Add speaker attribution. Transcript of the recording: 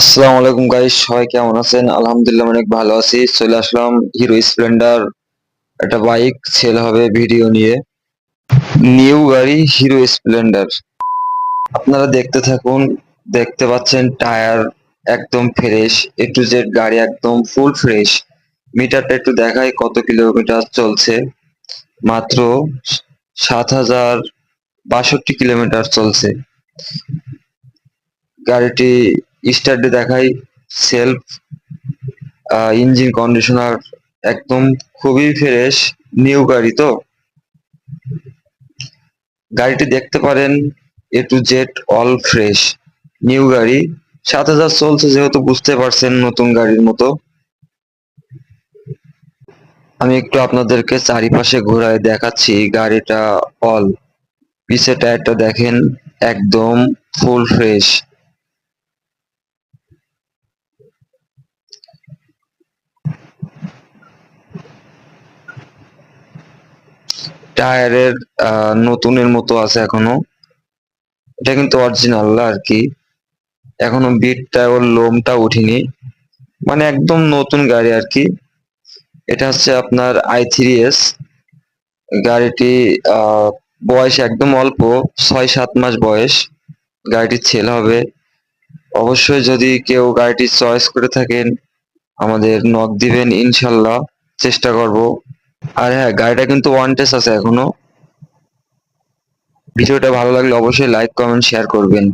Speaker 1: আসসালামু আলাইকুম গাইস সবাই কেমন আছেন? আলহামদুলিল্লাহ অনেক ভালো আছি। চলে আসলাম হিরো স্প্লেন্ডার একটা বাইক সেল হবে ভিডিও নিয়ে। নিউ গাড়ি হিরো স্প্লেন্ডার আপনারা দেখতে থাকুন, দেখতে পাচ্ছেন টায়ার একদম ফ্রেশ এ টু জেড গাড়ি একদম ফুল ফ্রেশ মিটারটা একটু দেখাই কত কিলোমিটার চলছে। মাত্র সাত হাজার বাষট্টি কিলোমিটার চলছে। গাড়িটি স্টার্টে দেখাই সেলফ ইঞ্জিন কন্ডিশনার একদম খুবই ফ্রেশ নিউ গাড়ি তো। গাড়িটি দেখতে পারেন A to Z all fresh new গাড়ি। সাত হাজার চলছে যেহেতু বুঝতে পারছেন নতুন গাড়ির মতো। আমি একটু আপনাদেরকে চারিপাশে ঘোরায় দেখাচ্ছি গাড়িটা অল পিছে টায়ারটা দেখেন, একদম ফুল ফ্রেশ টায়ারের নতুনের মতো আছে এখনও। এটা কিন্তু অরিজিনাল আর কি। এখনও বিটটা ওর লোমটা উঠিনি। মানে একদম নতুন গাড়ি আর কি। এটা হচ্ছে আপনার আই থ্রি এস। গাড়িটি বয়স একদম অল্প ছয় সাত মাস বয়স। গাড়িটি ছেল হবে। অবশ্যই যদি কেউ গাড়িটি চয়েস করে থাকেন, আমাদের নক দিবেন, ইনশাল্লাহ। চেষ্টা করব। আর হ্যাঁ গাড়িটা কিন্তু ওয়ান টেস্ট আছে এখনও। ভিডিওটা ভালো লাগলে অবশ্যই লাইক কমেন্ট শেয়ার করবেন।